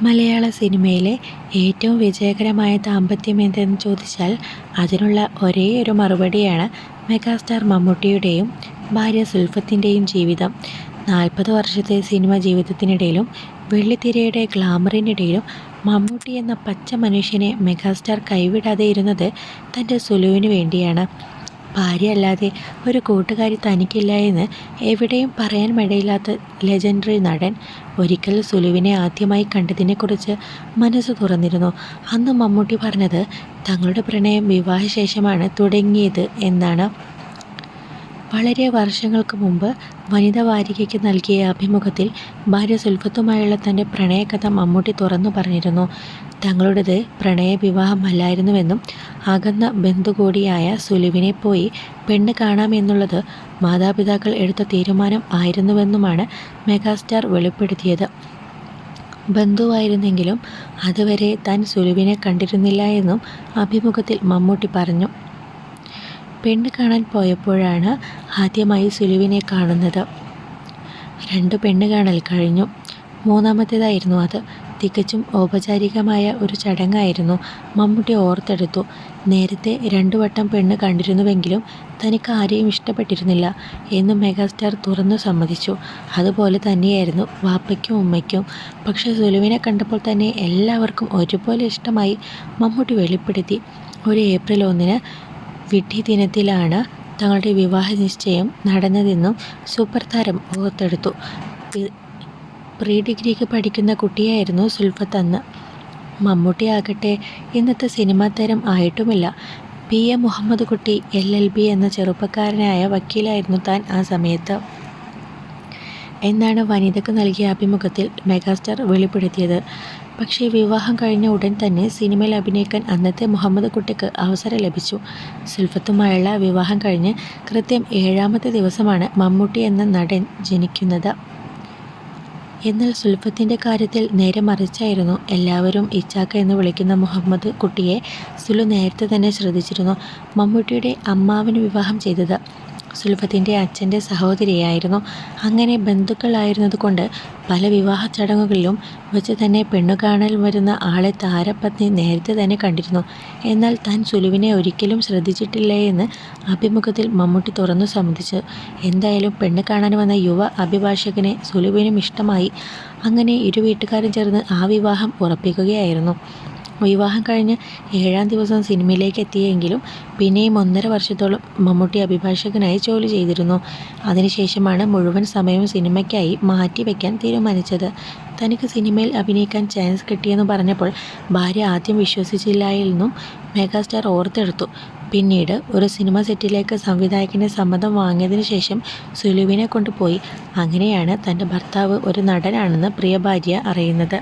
മലയാള സിനിമയിലെ ഏറ്റവും വിജയകരമായ ദാമ്പത്യം എന്തെന്ന് ചോദിച്ചാൽ അതിനുള്ള ഒരേ ഒരു മറുപടിയാണ് മെഗാസ്റ്റാർ മമ്മൂട്ടിയുടെയും ഭാര്യ സുൽഫത്തിന്റെയും ജീവിതം. നാൽപ്പത് വർഷത്തെ സിനിമ ജീവിതത്തിനിടയിലും വെള്ളിത്തിരയുടെ ഗ്ലാമറിനിടയിലും മമ്മൂട്ടി എന്ന പച്ച മനുഷ്യനെ മെഗാസ്റ്റാർ കൈവിടാതെ ഇരുന്നത് തന്റെ സുലുവിന് വേണ്ടിയാണ്. ഭാര്യയല്ലാതെ ഒരു കൂട്ടുകാരി തനിക്കില്ല എന്ന് എവിടെയും പറയാൻ മടിയില്ലാത്ത ലെജൻഡറി നടൻ ഒരിക്കൽ സുലുവിനെ ആദ്യമായി കണ്ടതിനെക്കുറിച്ച് മനസ്സ് തുറന്നിരുന്നു. അന്ന് മമ്മൂട്ടി പറഞ്ഞത് തങ്ങളുടെ പ്രണയം വിവാഹശേഷമാണ് തുടങ്ങിയത് എന്നാണ്. വളരെ വർഷങ്ങൾക്ക് മുമ്പ് വനിതാ വാരികയ്ക്ക് നൽകിയ അഭിമുഖത്തിൽ ഭാര്യ സുൽഫത്തുമായുള്ള തന്റെ പ്രണയകഥ മമ്മൂട്ടി തുറന്നു പറഞ്ഞിരുന്നു. തങ്ങളുടേത് പ്രണയ വിവാഹമല്ലായിരുന്നുവെന്നും അകന്ന ബന്ധു കൂടിയായ സുലുവിനെ പോയി പെണ്ണ് കാണാമെന്നുള്ളത് മാതാപിതാക്കൾ എടുത്ത തീരുമാനം ആയിരുന്നുവെന്നുമാണ് മെഗാസ്റ്റാർ വെളിപ്പെടുത്തിയത്. ബന്ധുവായിരുന്നെങ്കിലും അതുവരെ താൻ സുലുവിനെ കണ്ടിരുന്നില്ല എന്നും അഭിമുഖത്തിൽ മമ്മൂട്ടി പറഞ്ഞു. പെണ്ണ് കാണാൻ പോയപ്പോഴാണ് ആദ്യമായി സുലുവിനെ കാണുന്നത്. രണ്ട് പെണ്ണ് കാണൽ കഴിഞ്ഞു. മൂന്നാമത്തേതായിരുന്നു അത്. തികച്ചും ഔപചാരികമായ ഒരു ചടങ്ങായിരുന്നു മമ്മൂട്ടി ഓർത്തെടുത്തു. നേരത്തെ രണ്ടു വട്ടം പെണ്ണ് കണ്ടിരുന്നുവെങ്കിലും തനിക്ക് ആരെയും ഇഷ്ടപ്പെട്ടിരുന്നില്ല എന്ന് മെഗാസ്റ്റാർ തുറന്നു സമ്മതിച്ചു. അതുപോലെ തന്നെയായിരുന്നു വാപ്പയ്ക്കും ഉമ്മയ്ക്കും. പക്ഷേ സുലുവിനെ കണ്ടപ്പോൾ തന്നെ എല്ലാവർക്കും ഒരുപോലെ ഇഷ്ടമായി മമ്മൂട്ടി വെളിപ്പെടുത്തി. ഒരു ഏപ്രിൽ ഒന്നിന് വിഡ്ഢി ദിനത്തിലാണ് തങ്ങളുടെ വിവാഹ നിശ്ചയം നടന്നതെന്നും സൂപ്പർ താരം ഓർത്തെടുത്തു. പ്രീ ഡിഗ്രിക്ക് പഠിക്കുന്ന കുട്ടിയായിരുന്നു സുൽഫത്ത് അന്ന്. മമ്മൂട്ടി ആകട്ടെ ഇന്നത്തെ സിനിമാ താരം ആയിട്ടുമില്ല. പി. എ. മുഹമ്മദ് കുട്ടി എൽ. എൽ. ബി. എന്ന ചെറുപ്പക്കാരനായ വക്കീലായിരുന്നു താൻ ആ സമയത്ത്. എന്നാണ് വനിതയ്ക്ക് നൽകിയ അഭിമുഖത്തിൽ മെഗാസ്റ്റാർ വെളിപ്പെടുത്തിയത്. പക്ഷേ വിവാഹം കഴിഞ്ഞ ഉടൻ തന്നെ സിനിമയിൽ അഭിനയിക്കാൻ അന്നത്തെ മുഹമ്മദ് കുട്ടിക്ക് അവസരം ലഭിച്ചു. സുൽഫത്തുമായുള്ള വിവാഹം കഴിഞ്ഞ് കൃത്യം ഏഴാമത്തെ ദിവസമാണ് മമ്മൂട്ടി എന്ന നടൻ ജനിക്കുന്നത്. എന്നാൽ സുൽഫത്തിന്റെ കാര്യത്തിൽ നേരെ മറിച്ചായിരുന്നു. എല്ലാവരും ഇച്ചാക്ക എന്ന് വിളിക്കുന്ന മുഹമ്മദ് കുട്ടിയെ സുലു നേരത്തെ തന്നെ ശ്രദ്ധിച്ചിരുന്നു. മമ്മൂട്ടിയുടെ അമ്മാവിന് വിവാഹം ചെയ്തത് സുൽഫത്തിന്റെ അച്ഛന്റെ സഹോദരിയായിരുന്നു. അങ്ങനെ ബന്ധുക്കളായിരുന്നതുകൊണ്ട് പല വിവാഹ ചടങ്ങുകളിലും വെച്ച് തന്നെ പെണ്ണുകാണൽ വരുന്ന ആളെ താരപത്നി നേരത്തെ തന്നെ കണ്ടിരുന്നു. എന്നാൽ താൻ സുലുവിനെ ഒരിക്കലും ശ്രദ്ധിച്ചിട്ടില്ല എന്ന് അഭിമുഖത്തിൽ മമ്മൂട്ടി തുറന്നു സമ്മതിച്ചു. എന്തായാലും പെണ്ണ് കാണാൻ വന്ന യുവ അഭിഭാഷകനെ സുലുവിനും ഇഷ്ടമായി. അങ്ങനെ ഇരു വീട്ടുകാരും ചേർന്ന് ആ വിവാഹം ഉറപ്പിക്കുകയായിരുന്നു. വിവാഹം കഴിഞ്ഞ് ഏഴാം ദിവസം സിനിമയിലേക്ക് എത്തിയെങ്കിലും പിന്നെയും ഒന്നര വർഷത്തോളം മമ്മൂട്ടി അഭിഭാഷകനായി ജോലി ചെയ്തിരുന്നു. അതിനുശേഷമാണ് മുഴുവൻ സമയവും സിനിമയ്ക്കായി മാറ്റിവെക്കാൻ തീരുമാനിച്ചത്. തനിക്ക് സിനിമയിൽ അഭിനയിക്കാൻ ചാൻസ് കിട്ടിയെന്ന് പറഞ്ഞപ്പോൾ ഭാര്യ ആദ്യം വിശ്വസിച്ചില്ലായെന്നും മെഗാസ്റ്റാർ ഓർത്തെടുത്തു. പിന്നീട് ഒരു സിനിമ സെറ്റിലേക്ക് സംവിധായകന്റെ സമ്മതം വാങ്ങിയതിന് ശേഷം സുലുവിനെ കൊണ്ടുപോയി. അങ്ങനെയാണ് തന്റെ ഭർത്താവ് ഒരു നടനാണെന്ന് പ്രിയ ഭാര്യ അറിയുന്നത്.